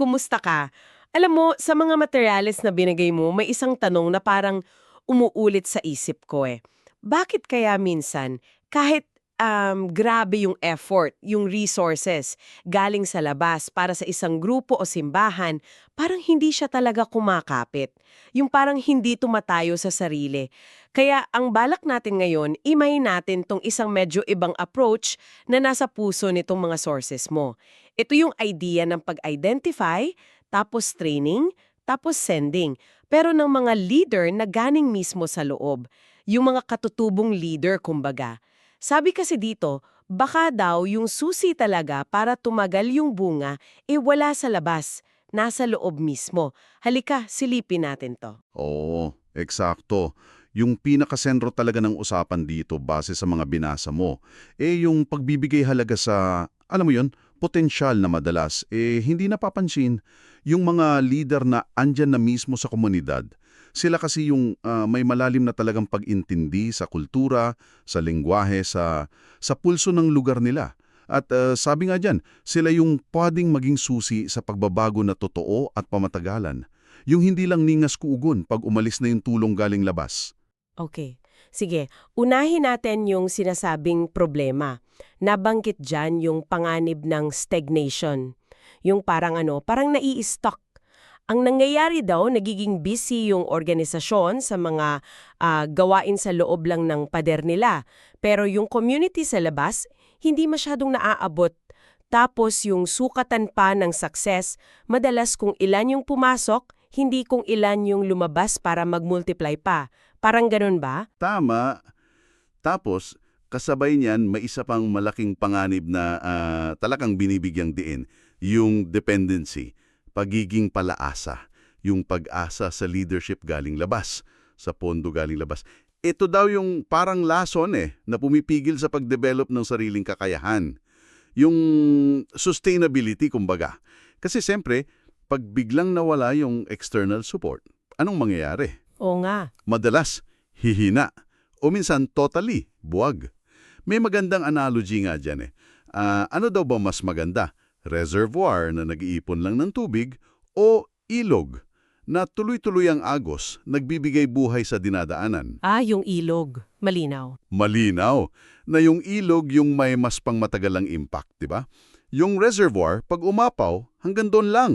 kumusta ka? Alam mo, sa mga materyales na binigay mo, may isang tanong na parang umuulit sa isip ko eh. Bakit kaya minsan, kahit um, grabe yung effort, yung resources, galing sa labas para sa isang grupo o simbahan, parang hindi siya talaga kumakapit. Yung parang hindi tumatayo sa sarili. Kaya ang balak natin ngayon, imay natin tong isang medyo ibang approach na nasa puso nitong mga sources mo. Ito yung idea ng pag-identify, tapos training, tapos sending. Pero ng mga leader na ganing mismo sa loob. Yung mga katutubong leader, kumbaga. Sabi kasi dito, baka daw yung susi talaga para tumagal yung bunga, eh wala sa labas, nasa loob mismo. Halika, silipin natin to. Oo, eksakto. Yung pinakasentro talaga ng usapan dito base sa mga binasa mo, eh yung pagbibigay halaga sa, alam mo yun, potensyal na madalas, eh hindi napapansin. Yung mga leader na andyan na mismo sa komunidad, sila kasi yung ah, may malalim na talagang pag-intindi sa kultura, sa lingwahe, sa, sa pulso ng lugar nila. At ah, sabi nga dyan, sila yung pwedeng maging susi sa pagbabago na totoo at pamatagalan. Yung hindi lang ningas kuugon pag umalis na yung tulong galing labas. Okay. Sige, unahin natin yung sinasabing problema. Nabanggit dyan yung panganib ng stagnation. Yung parang ano, parang nai-stuck. Ang nangyayari daw, nagiging busy yung organisasyon sa mga ah, gawain sa loob lang ng pader nila. Pero yung community sa labas, hindi masyadong naaabot. Tapos yung sukatan pa ng success, madalas kung ilan yung pumasok, hindi kung ilan yung lumabas para mag-multiply pa. Parang ganun ba? Tama. Tapos, kasabay niyan, may isa pang malaking panganib na ah, talagang binibigyang diin, yung dependency, pagiging palaasa, yung pag-asa sa leadership galing labas, sa pondo galing labas. Ito daw yung parang lason eh, na pumipigil sa pag-develop ng sariling kakayahan. Yung sustainability, kumbaga. Kasi siyempre, pag biglang nawala yung external support, anong mangyayari? Oo nga. madalas hihina o minsan totally buwag. May magandang analogy nga dyan eh. Ah, ano daw ba mas maganda? Reservoir na nag-iipon lang ng tubig o ilog na tuloy-tuloy ang agos, nagbibigay buhay sa dinadaanan? Ah, yung ilog. Malinaw. Malinaw na yung ilog yung may mas pangmatagalang impact, di ba? Yung reservoir, pag umapaw, hanggang doon lang.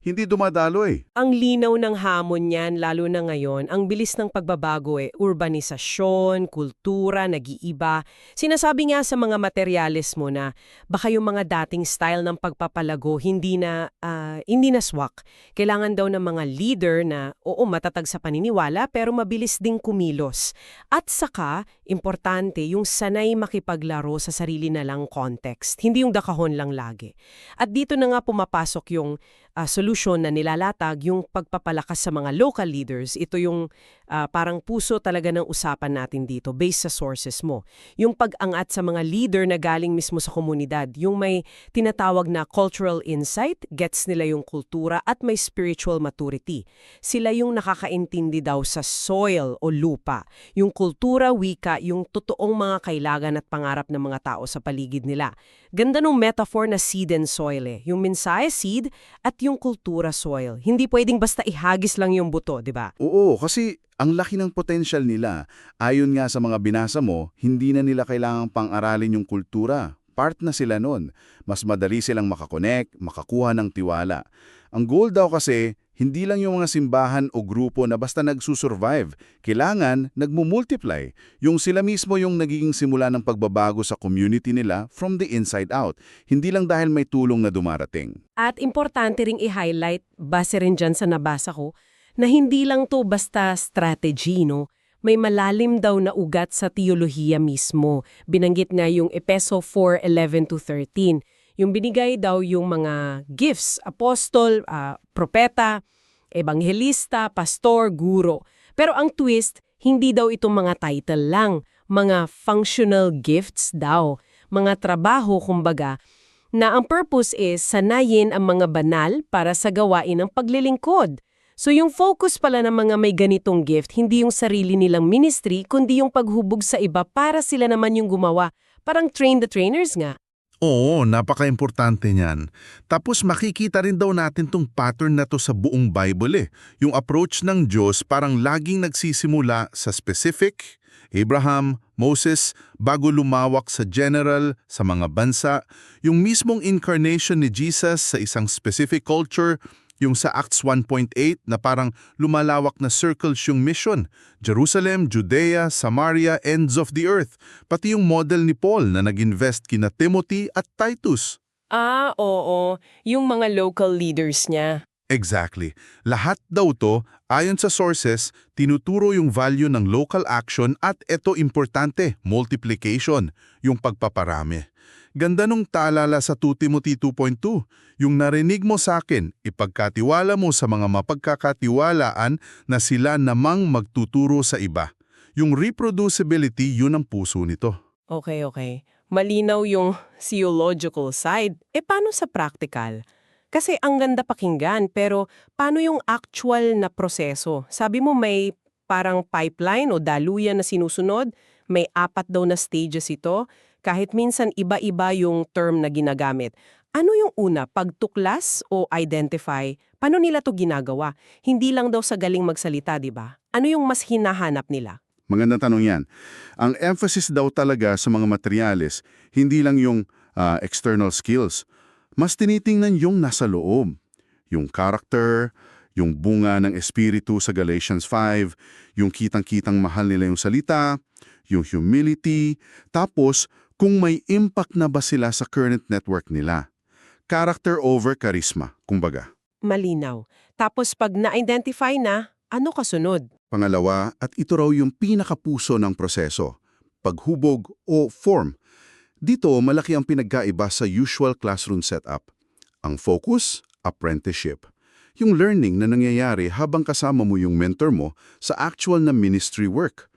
Hindi dumadaloy. Ang linaw ng hamon niyan, lalo na ngayon, ang bilis ng pagbabago eh, urbanisasyon, kultura, nag-iiba. Sinasabi nga sa mga materyales mo na baka yung mga dating style ng pagpapalago hindi na, ah, hindi na swak. Kailangan daw ng mga leader na, oo, matatag sa paniniwala, pero mabilis ding kumilos. At saka, importante, yung sanay makipaglaro sa sarili na lang context, hindi yung dakahon lang lagi. At dito na nga pumapasok yung ah, solusyon na nilalatag yung pagpapalakas sa mga local leaders. Ito yung ah, parang puso talaga ng usapan natin dito based sa sources mo. Yung pag-angat sa mga leader na galing mismo sa komunidad. Yung may tinatawag na cultural insight, gets nila yung kultura at may spiritual maturity. Sila yung nakakaintindi daw sa soil o lupa. Yung kultura, wika, yung totoong mga kailangan at pangarap ng mga tao sa paligid nila. Ganda nung metaphor na seed and soil eh. Yung mensahe seed at yung kultura soil. Hindi pwedeng basta ihagis lang yung buto, di ba? Oo, kasi ang laki ng potential nila. Ayon nga sa mga binasa mo, hindi na nila kailangang pang-aralin yung kultura. Part na sila nun. Mas madali silang makakonek, makakuha ng tiwala. Ang goal daw kasi, hindi lang yung mga simbahan o grupo na basta nagsusurvive. Kailangan, nagmumultiply. Yung sila mismo yung nagiging simula ng pagbabago sa community nila from the inside out. Hindi lang dahil may tulong na dumarating. At importante ring i-highlight, base rin dyan sa nabasa ko, na hindi lang to basta strategy, no? May malalim daw na ugat sa teolohiya mismo. Binanggit nga yung Epeso 4:11-13. Yung binigay daw yung mga gifts, apostol, ah, propeta, ebanghelista, pastor, guro. Pero ang twist, hindi daw itong mga title lang, mga functional gifts daw, mga trabaho kumbaga, na ang purpose is sanayin ang mga banal para sa gawain ng paglilingkod. So yung focus pala ng mga may ganitong gift, hindi yung sarili nilang ministry, kundi yung paghubog sa iba para sila naman yung gumawa. Parang train the trainers nga. Oo, napaka-importante niyan. Tapos makikita rin daw natin tong pattern na to sa buong Bible eh. Yung approach ng Diyos parang laging nagsisimula sa specific, Abraham, Moses, bago lumawak sa general, sa mga bansa. Yung mismong incarnation ni Jesus sa isang specific culture, yung sa Acts 1.8 na parang lumalawak na circles yung mission. Jerusalem, Judea, Samaria, ends of the earth. Pati yung model ni Paul na nag-invest kina Timothy at Titus. Ah, oo. Yung mga local leaders niya. Exactly. Lahat daw to, ayon sa sources, tinuturo yung value ng local action at ito importante, multiplication, yung pagpaparami. Ganda nung taalala sa 2 Timothy 2.2, yung narinig mo sa akin, ipagkatiwala mo sa mga mapagkakatiwalaan na sila namang magtuturo sa iba. Yung reproducibility, yun ang puso nito. Okay, okay. Malinaw yung theological side. E paano sa practical? Kasi ang ganda pakinggan, pero paano yung actual na proseso? Sabi mo may parang pipeline o daluyan na sinusunod, may apat daw na stages ito, kahit minsan iba-iba yung term na ginagamit. Ano yung una, pagtuklas o identify? Paano nila to ginagawa? Hindi lang daw sa galing magsalita, di ba? Ano yung mas hinahanap nila? Magandang tanong yan. Ang emphasis daw talaga sa mga materyales, hindi lang yung ah, external skills. Mas tinitingnan yung nasa loob. Yung character, yung bunga ng espiritu sa Galatians 5, yung kitang-kitang mahal nila yung salita, yung humility, tapos kung may impact na ba sila sa current network nila. Character over charisma, kumbaga. Malinaw. Tapos pag na-identify na, ano kasunod? Pangalawa, at ito raw yung pinakapuso ng proseso, paghubog o form. Dito, malaki ang pinagkaiba sa usual classroom setup. Ang focus, apprenticeship. Yung learning na nangyayari habang kasama mo yung mentor mo sa actual na ministry work.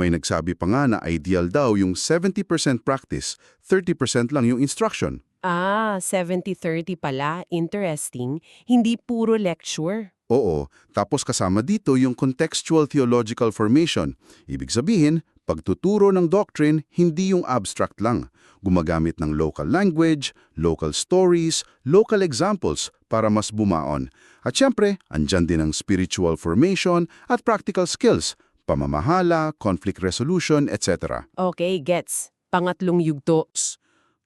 May nagsabi pa nga na ideal daw yung 70% practice, 30% lang yung instruction. Ah, 70-30 pala. Interesting. Hindi puro lecture. Oo, tapos kasama dito yung contextual theological formation. Ibig sabihin, pagtuturo ng doctrine, hindi yung abstract lang. Gumagamit ng local language, local stories, local examples para mas bumaon. At syempre, andyan din ang spiritual formation at practical skills, pamamahala, conflict resolution, etc. Okay, gets. Pangatlong yugto.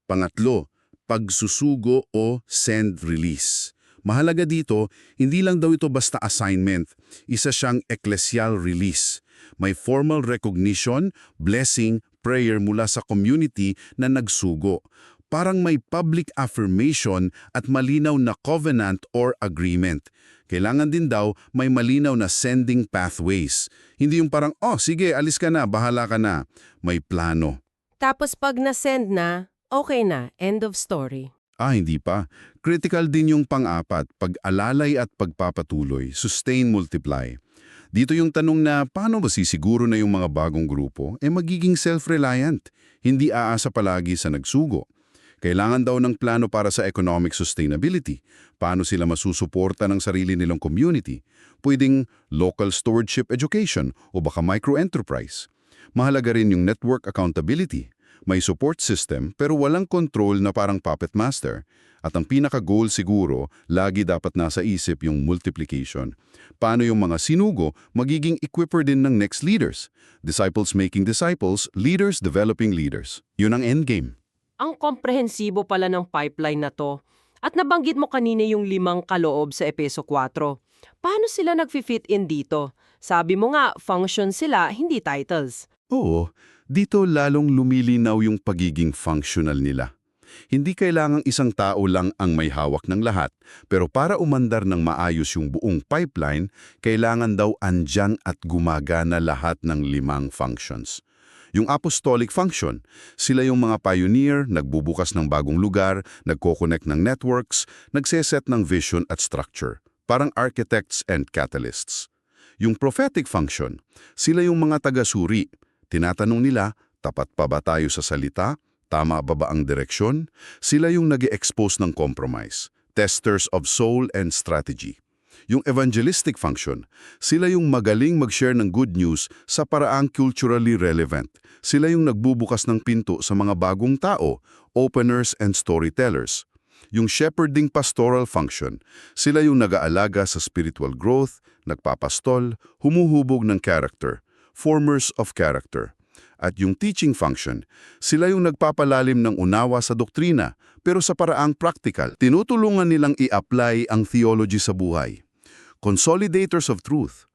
Pangatlo, pagsusugo o send-release. Mahalaga dito, hindi lang daw ito basta assignment, isa siyang ecclesial release. May formal recognition, blessing, prayer mula sa community na nagsugo. Parang may public affirmation at malinaw na covenant or agreement. Kailangan din daw may malinaw na sending pathways. Hindi yung parang, oh sige, alis ka na, bahala ka na. May plano. Tapos pag na-send na, okay na. End of story. Ah, hindi pa. Critical din yung pang-apat, pag-alalay at pagpapatuloy, sustain, multiply. Dito yung tanong na paano ba sisiguro na yung mga bagong grupo ay magiging self-reliant, hindi aasa palagi sa nagsugo. Kailangan daw ng plano para sa economic sustainability, paano sila masusuporta ng sarili nilang community, pwedeng local stewardship education o baka micro-enterprise. Mahalaga rin yung network accountability, may support system pero walang control na parang puppet master. At ang pinaka-goal siguro, lagi dapat nasa isip yung multiplication. Paano yung mga sinugo magiging equiper din ng next leaders? Disciples making disciples, leaders developing leaders. Yun ang endgame. Ang komprehensibo pala ng pipeline na to. At nabanggit mo kanina yung limang kaloob sa Epeso 4. Paano sila nag-fit in dito? Sabi mo nga, function sila, hindi titles. Oo, dito lalong lumilinaw yung pagiging functional nila. Hindi kailangang isang tao lang ang may hawak ng lahat, pero para umandar ng maayos yung buong pipeline, kailangan daw andyan at gumagana lahat ng limang functions. Yung apostolic function, sila yung mga pioneer, nagbubukas ng bagong lugar, nagko-connect ng networks, nagseset ng vision at structure, parang architects and catalysts. Yung prophetic function, sila yung mga taga-suri. Tinatanong nila, tapat pa ba tayo sa salita? Tama ba ba ang direksyon? Sila yung nag expose ng compromise. Testers of soul and strategy. Yung evangelistic function, sila yung magaling mag-share ng good news sa paraang culturally relevant. Sila yung nagbubukas ng pinto sa mga bagong tao, openers and storytellers. Yung shepherding pastoral function, sila yung nag-aalaga sa spiritual growth, nagpapastol, humuhubog ng character, formers of character. At yung teaching function, sila yung nagpapalalim ng unawa sa doktrina, pero sa paraang practical, tinutulungan nilang i-apply ang theology sa buhay. Consolidators of truth.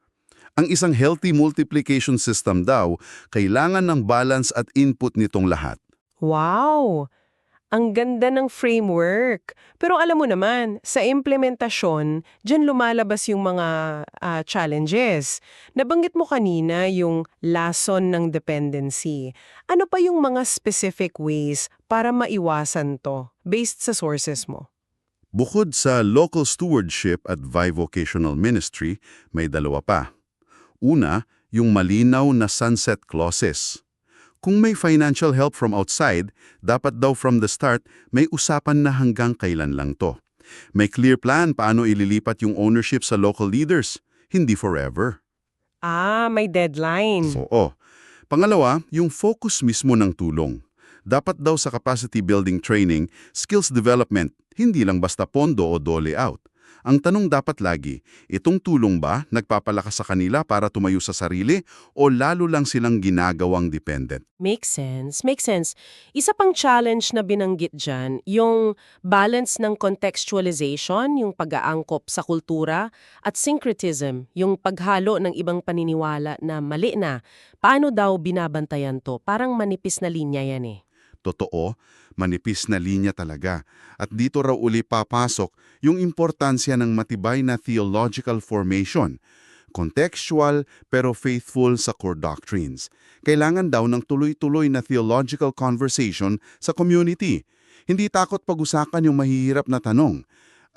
Ang isang healthy multiplication system daw, kailangan ng balance at input nitong lahat. Wow! Ang ganda ng framework. Pero alam mo naman, sa implementasyon, dyan lumalabas yung mga ah, challenges. Nabanggit mo kanina yung lason ng dependency. Ano pa yung mga specific ways para maiwasan to based sa sources mo? Bukod sa local stewardship at bivocational ministry, may dalawa pa. Una, yung malinaw na sunset clauses. Kung may financial help from outside, dapat daw from the start may usapan na hanggang kailan lang to. May clear plan paano ililipat yung ownership sa local leaders, hindi forever. Ah, may deadline. Oo. Pangalawa, yung focus mismo ng tulong. Dapat daw sa capacity building training, skills development, hindi lang basta pondo o dole out. Ang tanong dapat lagi, itong tulong ba nagpapalakas sa kanila para tumayo sa sarili o lalo lang silang ginagawang dependent? Makes sense, makes sense. Isa pang challenge na binanggit dyan, yung balance ng contextualization, yung pag-aangkop sa kultura, at syncretism, yung paghalo ng ibang paniniwala na mali na. Paano daw binabantayan to? Parang manipis na linya yan eh. Totoo, manipis na linya talaga. At dito raw uli papasok yung importansya ng matibay na theological formation. Contextual pero faithful sa core doctrines. Kailangan daw ng tuloy-tuloy na theological conversation sa community. Hindi takot pag-usapan yung mahihirap na tanong.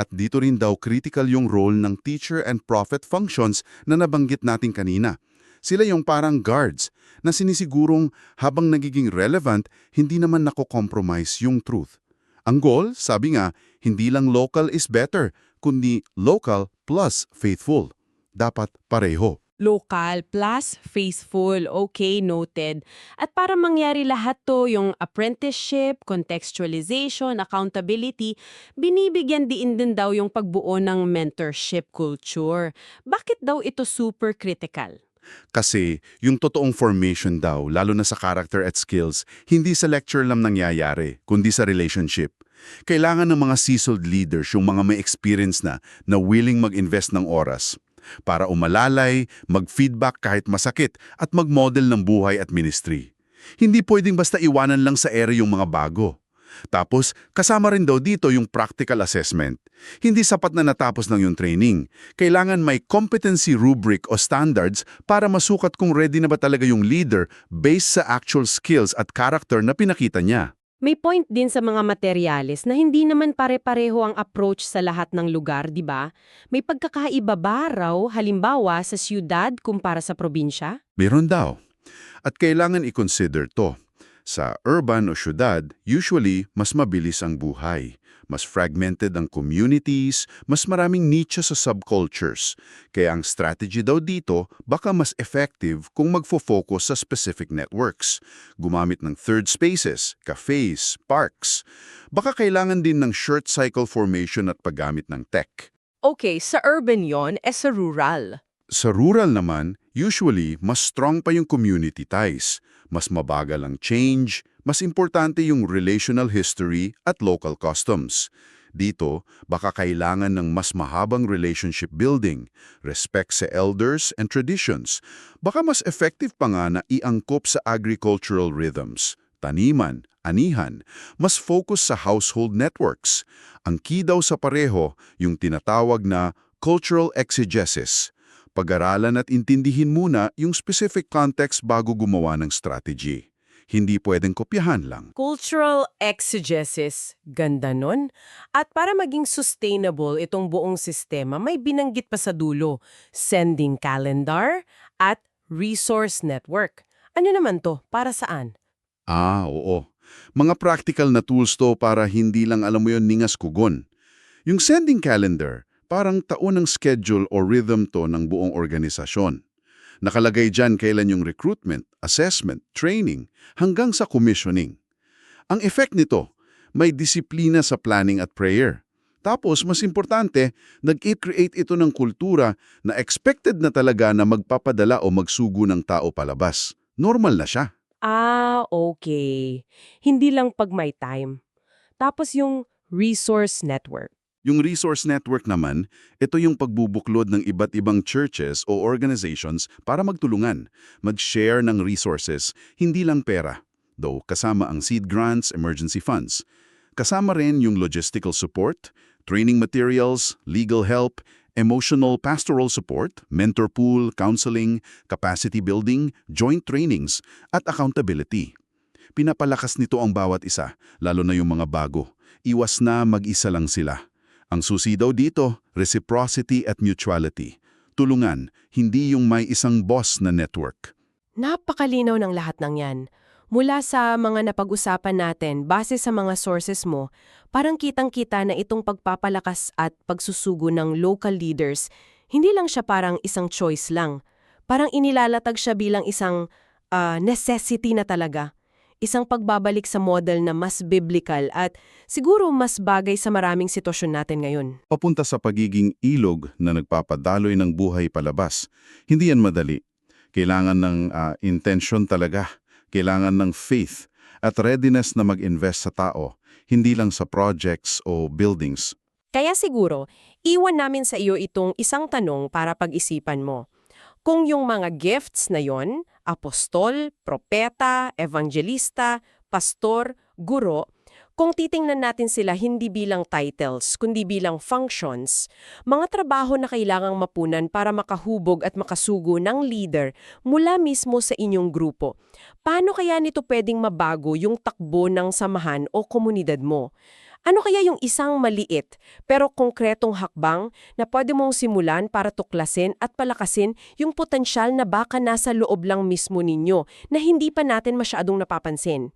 At dito rin daw critical yung role ng teacher and prophet functions na nabanggit natin kanina. Sila yung parang guards na sinisigurong habang nagiging relevant, hindi naman nako-compromise yung truth. Ang goal, sabi nga, hindi lang local is better, kundi local plus faithful. Dapat pareho. Local plus faithful, okay, noted. At para mangyari lahat to, yung apprenticeship, contextualization, accountability, binibigyan diin din daw yung pagbuo ng mentorship culture. Bakit daw ito super critical? Kasi yung totoong formation daw, lalo na sa character at skills, hindi sa lecture lang nangyayari, kundi sa relationship. Kailangan ng mga seasoned leaders, yung mga may experience na, na willing mag-invest ng oras para umalalay, mag-feedback kahit masakit at mag-model ng buhay at ministry. Hindi pwedeng basta iwanan lang sa ere yung mga bago. Tapos, kasama rin daw dito yung practical assessment. Hindi sapat na natapos ng yung training. Kailangan may competency rubric o standards para masukat kung ready na ba talaga yung leader based sa actual skills at character na pinakita niya. May point din sa mga materyales na hindi naman pare-pareho ang approach sa lahat ng lugar, di ba? May pagkakaiba ba raw, halimbawa sa siyudad kumpara sa probinsya? Meron daw. At kailangan i-consider to. Sa urban o syudad, usually mas mabilis ang buhay. Mas fragmented ang communities, mas maraming niche sa subcultures. Kaya ang strategy daw dito baka mas effective kung magfo-focus sa specific networks. Gumamit ng third spaces, cafes, parks. Baka kailangan din ng short cycle formation at paggamit ng tech. Okay, sa urban yon, eh sa rural. Sa rural naman, usually, mas strong pa yung community ties. Mas mabagal ang change, mas importante yung relational history at local customs. Dito, baka kailangan ng mas mahabang relationship building, respect sa elders and traditions. Baka mas effective pa nga na iangkop sa agricultural rhythms, taniman, anihan, mas focus sa household networks. Ang key daw sa pareho, yung tinatawag na cultural exegesis, pag-aralan at intindihin muna yung specific context bago gumawa ng strategy. Hindi pwedeng kopyahan lang. Cultural exegesis, ganda nun. At para maging sustainable itong buong sistema, may binanggit pa sa dulo, sending calendar at resource network. Ano naman to? Para saan? Ah, oo. Mga practical na tools to para hindi lang alam mo yon ningas kugon. Yung sending calendar, Parang taon ng schedule o rhythm to ng buong organisasyon. Nakalagay dyan kailan yung recruitment, assessment, training, hanggang sa commissioning. Ang effect nito, may disiplina sa planning at prayer. Tapos, mas importante, nag-create ito ng kultura na expected na talaga na magpapadala o magsugo ng tao palabas. Normal na siya. Ah, okay. Hindi lang pag may time. Tapos yung resource network. Yung resource network naman, ito yung pagbubuklod ng iba't ibang churches o organizations para magtulungan, mag-share ng resources, hindi lang pera. Though kasama ang seed grants, emergency funds. Kasama rin yung logistical support, training materials, legal help, emotional pastoral support, mentor pool, counseling, capacity building, joint trainings, at accountability. Pinapalakas nito ang bawat isa, lalo na yung mga bago. Iwas na mag-isa lang sila. Ang susi daw dito, reciprocity at mutuality. Tulungan, hindi yung may isang boss na network. Napakalinaw ng lahat ng yan. Mula sa mga napag-usapan natin, base sa mga sources mo, parang kitang-kita na itong pagpapalakas at pagsusugo ng local leaders, hindi lang siya parang isang choice lang. Parang inilalatag siya bilang isang ah, necessity na talaga. Isang pagbabalik sa model na mas biblical at siguro mas bagay sa maraming sitwasyon natin ngayon. Papunta sa pagiging ilog na nagpapadaloy ng buhay palabas. Hindi yan madali. Kailangan ng ah, intention talaga. Kailangan ng faith at readiness na mag-invest sa tao, hindi lang sa projects o buildings. Kaya siguro, iwan namin sa iyo itong isang tanong para pag-isipan mo. Kung yung mga gifts na yon, apostol, propeta, evangelista, pastor, guro, kung titingnan natin sila hindi bilang titles, kundi bilang functions, mga trabaho na kailangang mapunan para makahubog at makasugo ng leader mula mismo sa inyong grupo. Paano kaya nito pwedeng mabago yung takbo ng samahan o komunidad mo? Ano kaya yung isang maliit pero konkretong hakbang na pwede mong simulan para tuklasin at palakasin yung potensyal na baka nasa loob lang mismo ninyo na hindi pa natin masyadong napapansin?